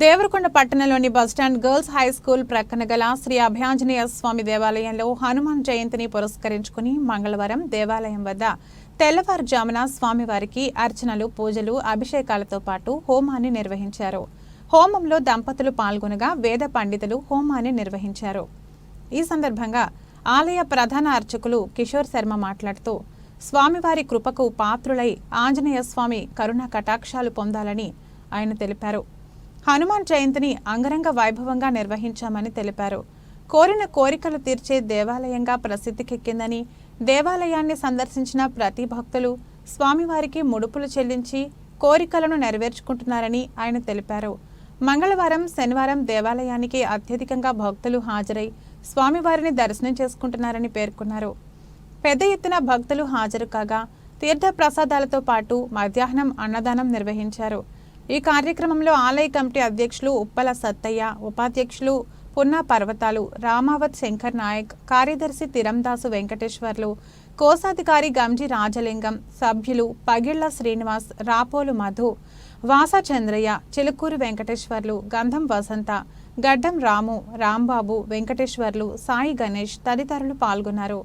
దేవరకొండ పట్టణంలోని bus stand girls high school ప్రక్కన గల శ్రీ అభయాంజనేయ స్వామి దేవాలయంలో హనుమాన్ జయంతిని పురస్కరించుకుని మంగళవారం దేవాలయం వద్ద తెల్లవారుజామున స్వామివారికి అర్చనలు పూజలు అభిషేకాలతో పాటు హోమాన్ని నిర్వహించారు. హోమంలో దంపతులు పాల్గొనగా వేద పండితులు హోమాన్ని నిర్వహించారు. ఈ సందర్భంగా ఆలయ ప్రధాన అర్చకులు కిషోర్ శర్మ మాట్లాడుతూ స్వామివారి కృపకు పాత్రులై ఆంజనేయ స్వామి కరుణ కటాక్షాలు పొందాలని ఆయన తెలిపారు. హనుమాన్ జయంతిని అంగరంగ వైభవంగా నిర్వహించామని తెలిపారు. కోరిన కోరికలు తీర్చే దేవాలయంగా ప్రసిద్ధికెక్కిందని దేవాలయాన్ని సందర్శించిన ప్రతి భక్తులు స్వామివారికి ముడుపులు చెల్లించి కోరికలను నెరవేర్చుకుంటున్నారని ఆయన తెలిపారు. మంగళవారం శనివారం దేవాలయానికి అత్యధికంగా భక్తులు హాజరై స్వామివారిని దర్శనం చేసుకుంటున్నారని పేర్కొన్నారు. పెద్ద ఎత్తున భక్తులు హాజరు కాగా తీర్థ ప్రసాదాలతో పాటు మధ్యాహ్నం అన్నదానం నిర్వహించారు. ఈ కార్యక్రమంలో ఆలయ కమిటీ అధ్యక్షులు ఉప్పల సత్తయ్య ఉపాధ్యక్షులు పున్నా పర్వతాలు రామావత్ శంకర్ నాయక్ కార్యదర్శి తిరందాసు వెంకటేశ్వర్లు కోశాధికారి గంజి రాజలింగం సభ్యులు పగిళ్ళ శ్రీనివాస్ రాపోలు మధు వాసా చంద్రయ్య చిలుకూరు వెంకటేశ్వర్లు గంధం వసంత గడ్డం రాము రాంబాబు వెంకటేశ్వర్లు సాయి గణేష్ తదితరులు పాల్గొన్నారు.